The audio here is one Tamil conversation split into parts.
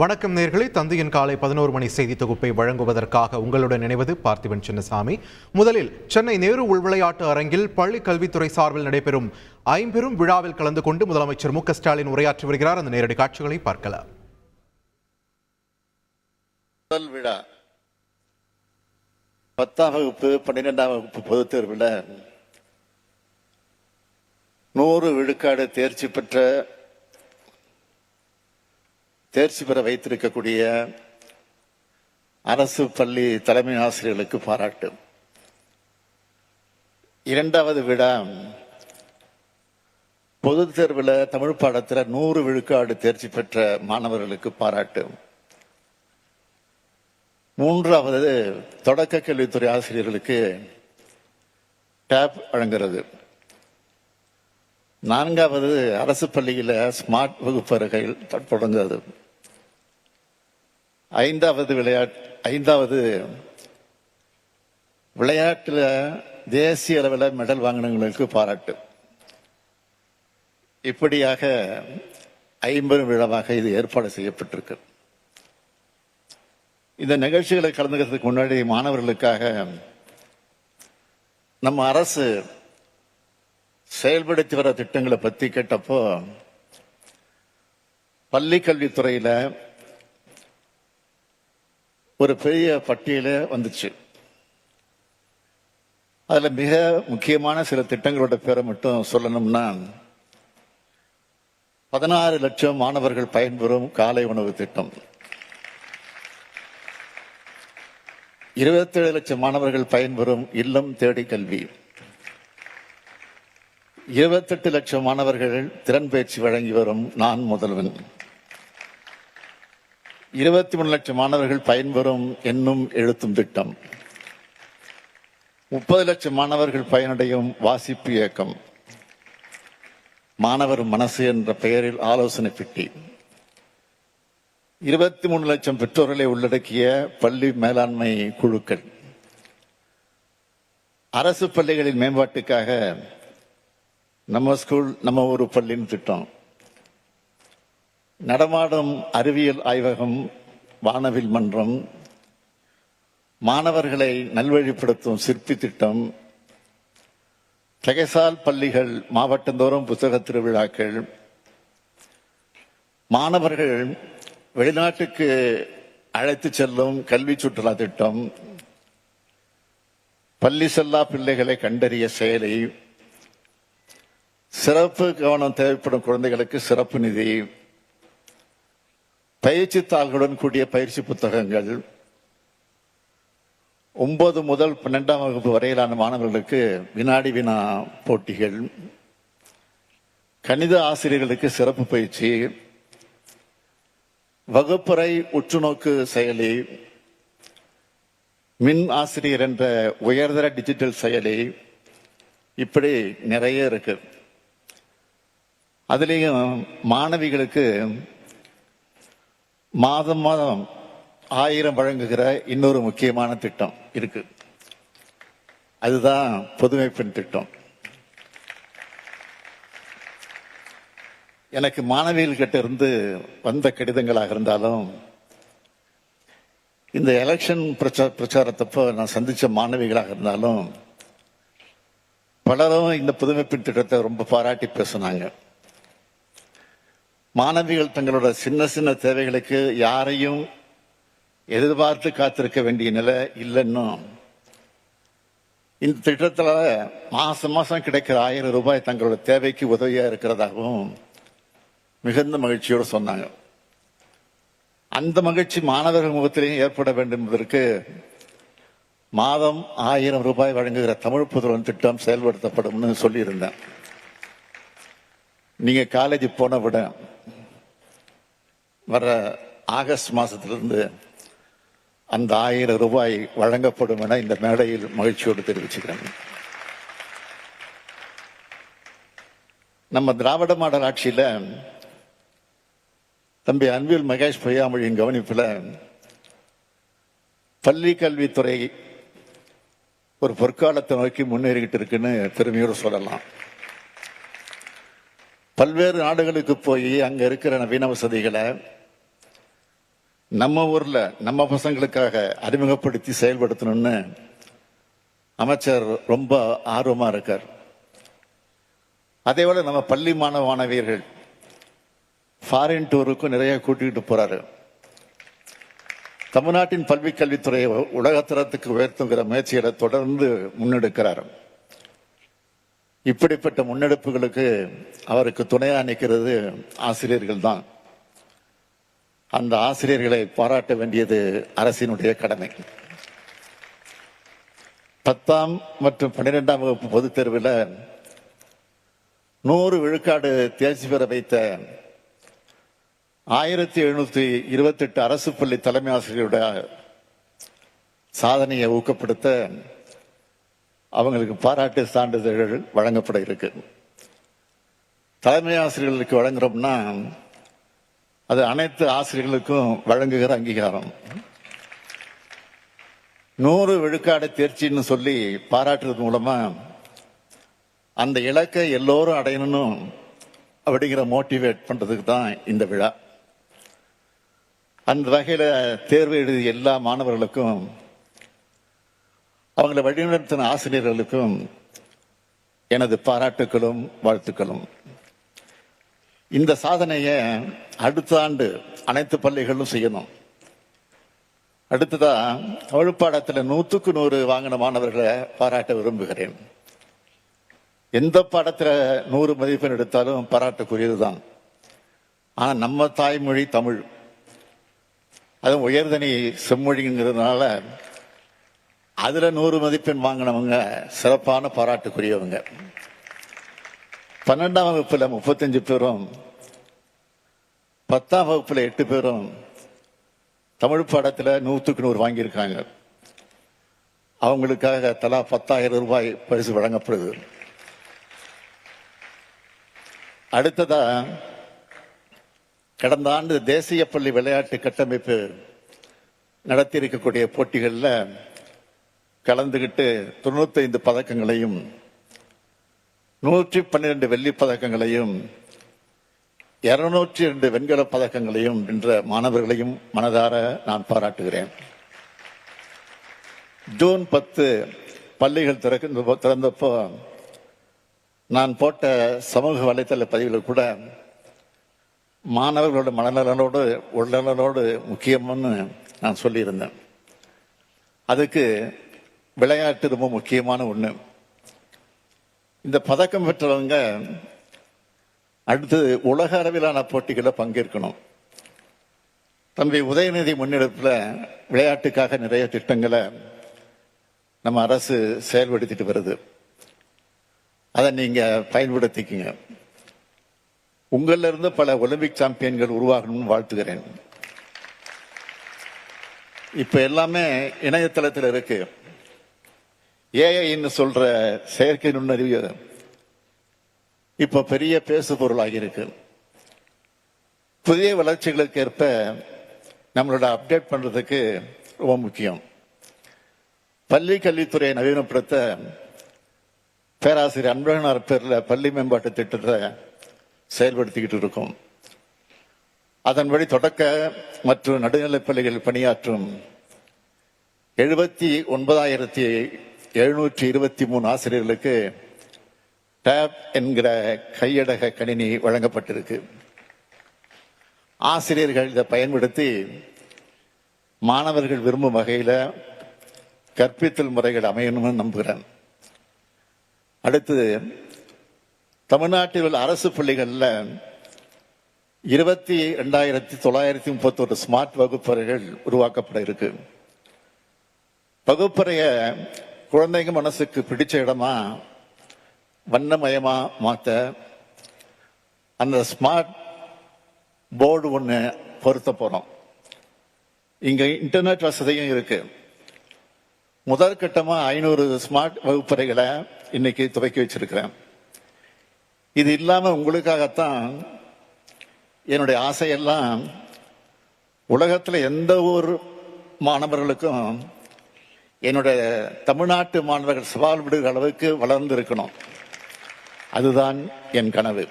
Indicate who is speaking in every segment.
Speaker 1: வணக்கம் நேர்களை. தந்தையின் காலை பதினோரு மணி செய்தி தொகுப்பை வழங்குவதற்காக உங்களுடன் இணைவது பார்த்திபன் சின்னசாமி. முதலில் சென்னை நேரு உள்விளையாட்டு அரங்கில் பள்ளி கல்வித்துறை சார்பில் நடைபெறும் ஐம்பெரும் விழாவில் கலந்து கொண்டு முதலமைச்சர் மு ஸ்டாலின் உரையாற்றி வருகிறார். அந்த நேரடி காட்சிகளை பார்க்கலாம்.
Speaker 2: முதல் விழா பத்தாம் வகுப்பு பன்னிரெண்டாம் வகுப்பு பொதுத் தேர்வில் நூறு விழுக்காடு தேர்ச்சி பெற்ற தேர்ச்சி பெற வைத்திருக்கக்கூடிய அரசு பள்ளி தலைமை ஆசிரியர்களுக்கு பாராட்டு. இரண்டாவது விழா பொதுத் தேர்வில் தமிழ் பாடத்தில் நூறு விழுக்காடு தேர்ச்சி பெற்ற மாணவர்களுக்கு பாராட்டு. மூன்றாவது தொடக்க கல்வித்துறை ஆசிரியர்களுக்கு டேப் வழங்குறது. நான்காவது அரசு பள்ளியில் ஸ்மார்ட் வகுப்பறைகள் தொடங்குறது. ஐந்தாவது விளையாட்டு ஐந்தாவது விளையாட்டில் தேசிய அளவில் மெடல் வாங்கினவங்களுக்கு பாராட்டு. இப்படியாக ஐம்பது விழாவாக இது ஏற்பாடு செய்யப்பட்டிருக்கு. இந்த நிகழ்ச்சிகளை கலந்துக்கிறதுக்கு முன்னாடி மாணவர்களுக்காக நம்ம அரசு செயல்படுத்தி வர திட்டங்களை பற்றி கேட்டப்போ பள்ளி கல்வித்துறையில் ஒரு பெரிய பட்டியல வந்துச்சு. அதுல மிக முக்கியமான சில திட்டங்களோட பேரை மட்டும் சொல்லணும்னா பதினாறு லட்சம் மாணவர்கள் பயன்பெறும் காலை உணவு திட்டம். இருபத்தேழு லட்சம் மாணவர்கள் பயன்பெறும் இல்லம் தேடி கல்வி. இருபத்தெட்டு லட்சம் மாணவர்கள் திறன் பயிற்சி வழங்கி வரும் நான் முதல்வன். இருபத்தி மூணு லட்சம் மாணவர்கள் பயன்பெறும் என்னும் எழுத்தும் திட்டம். முப்பது லட்சம் மாணவர்கள் பயனடையும் வாசிப்பு இயக்கம். மாணவர் மனசு என்ற பெயரில் ஆலோசனை பெட்டி. இருபத்தி மூணு லட்சம் பெற்றோர்களை உள்ளடக்கிய பள்ளி மேலாண்மை குழுக்கள். அரசு பள்ளிகளின் மேம்பாட்டுக்காக நம்ம ஸ்கூல் நம்ம ஒரு பள்ளின்னு திட்டம். நடமாடும் அறிவியல் ஆய்வகம் வானவில் மன்றம் மாணவர்களை நல்வழிப்படுத்தும் சிற்பி திட்டம் தகைசால் பள்ளிகள் மாவட்டந்தோறும் புத்தக திருவிழாக்கள் மாணவர்கள் வெளிநாட்டுக்கு அழைத்து செல்லும் கல்வி சுற்றுலா திட்டம் பள்ளி செல்லா பிள்ளைகளை கண்டறிய செயலி சிறப்பு கவனம் தேவைப்படும் குழந்தைகளுக்கு சிறப்பு நிதி பயிற்சி தாள்களுடன் கூடிய பயிற்சி புத்தகங்கள். ஒன்பது முதல் பன்னெண்டாம் வகுப்பு வரையிலான மாணவர்களுக்கு வினாடி வினா போட்டிகள். கணித ஆசிரியர்களுக்கு சிறப்பு பயிற்சி. வகுப்பறை உற்றுநோக்கு செயலி. மின் ஆசிரியர் என்ற உயர்தர டிஜிட்டல் செயலி. இப்படி நிறைய இருக்கு. அதுலேயும் மாணவிகளுக்கு மாதம் மாதம் ஆயிரம் வழங்குகிற இன்னொரு முக்கியமான திட்டம் இருக்கு. அதுதான் புதுமை பெண் திட்டம். எனக்கு மாணவிகள்கிட்ட இருந்து வந்த கடிதங்களாக இருந்தாலும் இந்த எலெக்ஷன் பிரச்சார பிரச்சாரத்தப்போ நான் சந்திச்ச மாணவிகளாக இருந்தாலும் பலரும் இந்த புதுமை பெண் திட்டத்தை ரொம்ப பாராட்டி பேசினாங்க. மாணவிகள் தங்களோட சின்ன சின்ன தேவைகளுக்கு யாரையும் எதிர்பார்த்து காத்திருக்க வேண்டிய நிலை இல்லைன்னு. இந்த திட்டத்தில் மாசம் மாசம் கிடைக்கிற ஆயிரம் ரூபாய் தங்களோட தேவைக்கு உதவியா இருக்கிறதாகவும் மிகுந்த மகிழ்ச்சியோடு சொன்னாங்க. அந்த மகிழ்ச்சி மாணவர்கள் முகத்திலேயும் ஏற்பட வேண்டும் என்பதற்கு மாதம் ஆயிரம் ரூபாய் வழங்குகிற தமிழ் புதுவன் திட்டம் செயல்படுத்தப்படும்னு சொல்லியிருந்தேன். நீங்க காலேஜ் போன விட வர ஆகஸ்ட் மாசத்திலிருந்து அந்த ஆயிரம் ரூபாய் வழங்கப்படும் என இந்த மேடையில் மகிழ்ச்சியோடு தெரிவிச்சுக்கிறேன். நம்ம திராவிட மாடல் ஆட்சியில் தம்பி அன்பில் மகேஷ் பொய்யாமொழியின் கவனிப்பில் பள்ளி கல்வித்துறை ஒரு பொற்காலத்தை நோக்கி முன்னேறிக்கிட்டு இருக்குன்னு பெருமையோடு சொல்லலாம். பல்வேறு நாடுகளுக்கு போய் அங்கே இருக்கிற நவீன வசதிகளை நம்ம ஊர்ல நம்ம பசங்களுக்காக அறிமுகப்படுத்தி செயல்படுத்தணும்னு அமைச்சர் ரொம்ப ஆர்வமா இருக்கார். அதே போல நம்ம பள்ளி மாணவ மாணவியர்கள் ஃபாரின் டூருக்கும் நிறைய கூட்டிகிட்டு போறாரு. தமிழ்நாட்டின் பல்வி கல்வித்துறையை உலகத்தரத்துக்கு உயர்த்துங்கிற முயற்சிகளை தொடர்ந்து முன்னெடுக்கிறார். இப்படிப்பட்ட முன்னெடுப்புகளுக்கு அவருக்கு துணையா நிற்கிறது ஆசிரியர்கள் தான் அந்த ஆசிரியர்களை பாராட்ட வேண்டியது அரசினுடைய கடமை. பத்தாம் மற்றும் பன்னிரெண்டாம் வகுப்பு பொதுத் தேர்வில் நூறு விழுக்காடு தேர்ச்சி பெற வைத்த ஆயிரத்தி எழுநூத்தி இருபத்தி எட்டு அரசு பள்ளி தலைமை ஆசிரியருடைய சாதனையை ஊக்கப்படுத்த அவங்களுக்கு பாராட்டு சான்றிதழ்கள் வழங்கப்பட இருக்கு. தலைமை ஆசிரியர்களுக்கு வழங்குறோம்னா அது அனைத்து ஆசிரியர்களுக்கும் வழங்குகிற அங்கீகாரம். நூறு விழுக்காடு தேர்ச்சின்னு சொல்லி பாராட்டுறது மூலமா அந்த இலக்கை எல்லோரும் அடையணும் அப்படிங்கிற மோட்டிவேட் பண்றதுக்கு தான் இந்த விழா. அந்த வகையில தேர்வு எழுதிய எல்லா மாணவர்களுக்கும் அவங்களை வழிநடத்தின ஆசிரியர்களுக்கும் எனது பாராட்டுக்களும் வாழ்த்துக்களும். இந்த சாதனையை அடுத்த ஆண்டு அனைத்து பள்ளிகளும் செய்யணும். அடுத்ததா தமிழ் பாடத்தில் நூற்றுக்கு நூறு வாங்கின மாணவர்களை பாராட்ட விரும்புகிறேன். எந்த பாடத்தில் நூறு மதிப்பெண் எடுத்தாலும் பாராட்டுக்குரியதுதான். ஆனால் நம்ம தாய்மொழி தமிழ். அதுவும் உயர்தனி செம்மொழிங்கிறதுனால அதில் நூறு மதிப்பெண் வாங்கினவங்க சிறப்பான பாராட்டுக்குரியவங்க. பன்னெண்டாம் வகுப்புல முப்பத்தஞ்சு பேரும் பத்தாம் வகுப்புல எட்டு பேரும் தமிழ் பாடத்துல நூத்துக்கு நூறு வாங்கியிருக்காங்க. அவங்களுக்காக தலா பத்தாயிரம் ரூபாய் பரிசு வழங்கப்படுது. அடுத்ததா கடந்த ஆண்டு தேசிய பள்ளி விளையாட்டு கட்டமைப்பு நடத்தி இருக்கக்கூடிய போட்டிகளில் கலந்துகிட்டு தொண்ணூத்தைந்து பதக்கங்களையும் நூற்றி பன்னிரண்டு வெள்ளி பதக்கங்களையும் இருநூற்றி ரெண்டு வெண்கல பதக்கங்களையும் வென்ற மாணவர்களையும் மனதார நான் பாராட்டுகிறேன். ஜூன் பத்து பள்ளிகள் திறக்க திறந்தப்போ நான் போட்ட சமூக வலைத்தள பதிவில் கூட மாணவர்களோட மனநலனோடு உடல்நலனோடு முக்கியம்னு நான் சொல்லியிருந்தேன். அதுக்கு விளையாட்டு ரொம்ப முக்கியமான ஒன்று இந்த பதக்கம் பெற்றவங்க அடுத்து உலக அளவிலான போட்டிகளில் பங்கேற்கணும். தம்பி உதயநிதி முன்னெடுப்பில் விளையாட்டுக்காக நிறைய திட்டங்களை நம்ம அரசு செயல்படுத்திட்டு வருது. அதை நீங்க பயன்படுத்திக்கங்க. உங்கள இருந்து பல ஒலிம்பிக் சாம்பியன்கள் உருவாகணும்னு வாழ்த்துகிறேன். இப்ப எல்லாமே இணையதளத்தில் இருக்கு. ஏஐன்னு சொல்ற செயற்கை நுண்ணறிவு இப்ப பெரிய பேசு பொருளாகி இருக்கு. புதிய வளர்ச்சிகளுக்கு ஏற்ப நம்மளோட அப்டேட் பண்றதுக்கு ரொம்ப முக்கியம். பள்ளி கல்வித்துறையை நவீனப்படுத்த பேராசிரியர் அன்பழகனார் பேரில் பள்ளி மேம்பாட்டு திட்டத்தை செயல்படுத்திக்கிட்டு இருக்கோம். அதன்படி தொடக்க மற்றும் நடுநிலைப் பள்ளிகளில் பணியாற்றும் எழுபத்தி ஒன்பதாயிரத்தி எழுநூற்றி இருபத்தி மூணு ஆசிரியர்களுக்கு டேப் என்கிற கையடக கணினி வழங்கப்பட்டிருக்கு. ஆசிரியர்கள் இதை பயன்படுத்தி மாணவர்கள் விரும்பும் வகையில் கற்பித்தல் முறைகள் அமையணும்னு நம்புகிறேன். அடுத்தது தமிழ்நாட்டில் உள்ள அரசு பள்ளிகளில் இருபத்தி ரெண்டாயிரத்தி தொள்ளாயிரத்தி முப்பத்தொரு ஸ்மார்ட் வகுப்பறைகள் உருவாக்கப்பட இருக்கு. வகுப்பறையை குழந்தைங்க மனசுக்கு பிடிச்ச இடமா வண்ணமயமா மாத்த அந்த ஸ்மார்ட் போர்டு ஒன்று பொருத்த போறோம். இங்க இன்டர்நெட் வசதியும் இருக்கு. முதல் கட்டமாக ஐநூறு ஸ்மார்ட் வகுப்பறைகளை இன்னைக்கு துவக்கி வச்சிருக்கிறேன். இது இல்லாம உங்களுக்காகத்தான் என்னுடைய ஆசையெல்லாம் உலகத்துல எந்த ஒரு மாணவர்களுக்கும் என்னுடைய தமிழ்நாட்டு மாணவர்கள் சவால் விடுகிற அளவுக்கு வளர்ந்திருக்கணும். அதுதான் என் கனவு.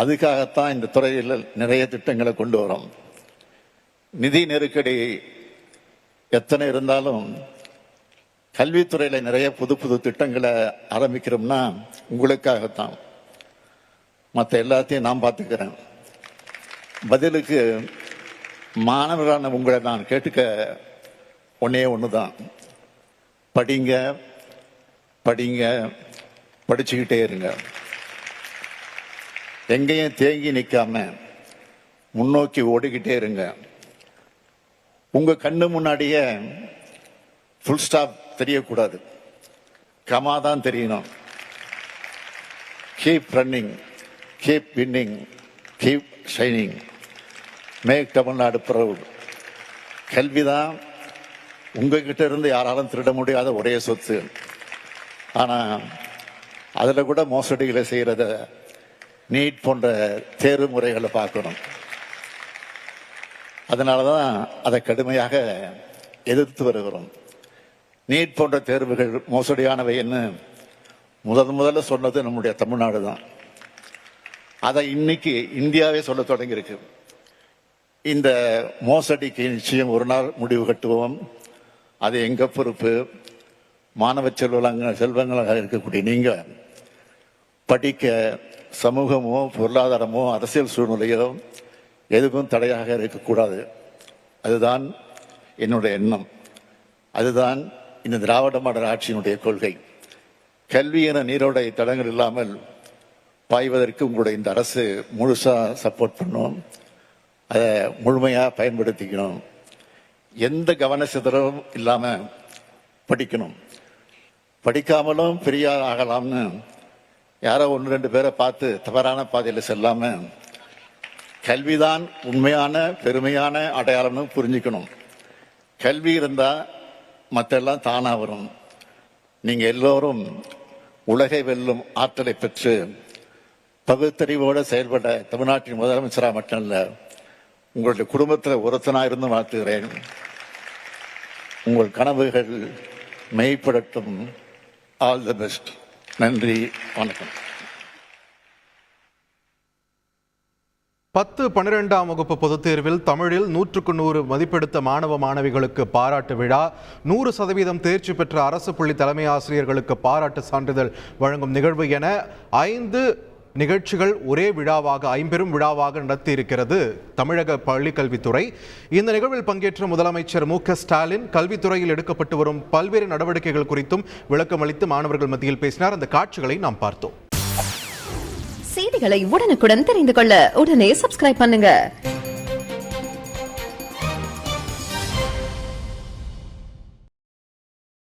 Speaker 2: அதுக்காகத்தான் இந்த துறையில் நிறைய திட்டங்களை கொண்டு வரோம். நிதி நெருக்கடி எத்தனை இருந்தாலும் கல்வித்துறையில் நிறைய புது புது திட்டங்களை ஆரம்பிக்கிறோம்னா உங்களுக்காகத்தான். மற்ற எல்லாத்தையும் நான் பார்த்துக்கிறேன். பதிலுக்கு மாணவரான உங்களை நான் கேட்டுக்க ஒன்னே ஒன்று தான் படிங்க படிங்க படிச்சுக்கிட்டே இருங்க. எங்கேயும் தேங்கி நிற்காம முன்னோக்கி ஓடிக்கிட்டே இருங்க. உங்கள் கண்ணு முன்னாடியே ஃபுல் ஸ்டாப் தெரியக்கூடாது. கமா தான் தெரியணும். Keep running keep winning keep shining make Tamil Nadu proud கல்விதான் உங்ககிட்ட இருந்து யாராலும் திருட முடியாத ஒரே சொத்து. ஆனா அதுல கூட மோசடிகளை செய்யறத நீட் போன்ற தேர்வு முறைகளை பார்க்கணும். அதனாலதான் அதை கடுமையாக எதிர்த்து வருகிறோம். நீட் போன்ற தேர்வுகள் மோசடியானவை என்று முதல் முதல்ல சொன்னது நம்முடைய தமிழ்நாடு தான். அதை இன்னைக்கு இந்தியாவே சொல்ல தொடங்கியிருக்கு. இந்த மோசடிக்கு நிச்சயம் ஒரு நாள் முடிவு கட்டுவோம். அது எங்கள் பொறுப்பு? மாணவ செல்வங்கள் செல்வங்களாக இருக்கக்கூடிய நீங்கள் படிக்க சமூகமோ பொருளாதாரமோ அரசியல் சூழ்நிலையோ எதுவும் தடையாக இருக்கக்கூடாது. அதுதான் என்னுடைய எண்ணம். அதுதான் இந்த திராவிட மாடல் ஆட்சியினுடைய கொள்கை. கல்வி என நீரோடைய தடங்கள் இல்லாமல் பாய்வதற்கு உங்களுடைய இந்த அரசு முழுசாக சப்போர்ட் பண்ணும். அதை முழுமையாக பயன்படுத்திக்கணும். எந்த கவன சிதறவும் இல்லாம படிக்கணும். படிக்காமலும் பெரிய ஆகலாம்னு யாரோ ஒன்று ரெண்டு பேரை பார்த்து தவறான பாதையில் செல்லாம கல்விதான் உண்மையான பெருமையான அடையாளம்னு புரிஞ்சுக்கணும். கல்வி இருந்தால் மற்றெல்லாம் தானாக வரும். நீங்கள் எல்லோரும் உலகை வெல்லும் ஆற்றலை பெற்று பகுத்தறிவோடு செயல்பட தமிழ்நாட்டின் முதலமைச்சராக மட்டும் இல்லை உங்களுடைய குடும்பத்தில் ஒருத்தனாக இருந்து வாழ்த்துகிறேன் உங்கள் கனவுகள் மெய்ப்படட்டும் ஆல் தி பெஸ்ட் நன்றி வணக்கம்.
Speaker 1: பத்து பன்னிரெண்டாம் வகுப்பு பொதுத் தேர்வில் தமிழில் நூற்றுக்கு நூறு மதிப்பெடுத்த மாணவ மாணவிகளுக்கு பாராட்டு விழா. நூறு சதவீதம் தேர்ச்சி பெற்ற அரசு பள்ளி தலைமை ஆசிரியர்களுக்கு பாராட்டு சான்றிதழ் வழங்கும் நிகழ்வு என ஐந்து நிகழ்ச்சிகள் ஒரே விழாவாக ஐம்பெரும் விழாவாக நடத்தி இருக்கிறது தமிழக பள்ளிக்கல்வித்துறை. இந்த நிகழ்வில் பங்கேற்ற முதலமைச்சர் மு க ஸ்டாலின் கல்வித்துறையில் எடுக்கப்பட்டு வரும் பல்வேறு நடவடிக்கைகள் குறித்தும் விளக்கமளித்து மாணவர்கள் மத்தியில் பேசினார். அந்த காட்சிகளை நாம் பார்த்தோம்.
Speaker 3: செய்திகளை உடனுக்குடன் தெரிந்து கொள்ள உடனே சப்ஸ்கிரைப் பண்ணுங்க.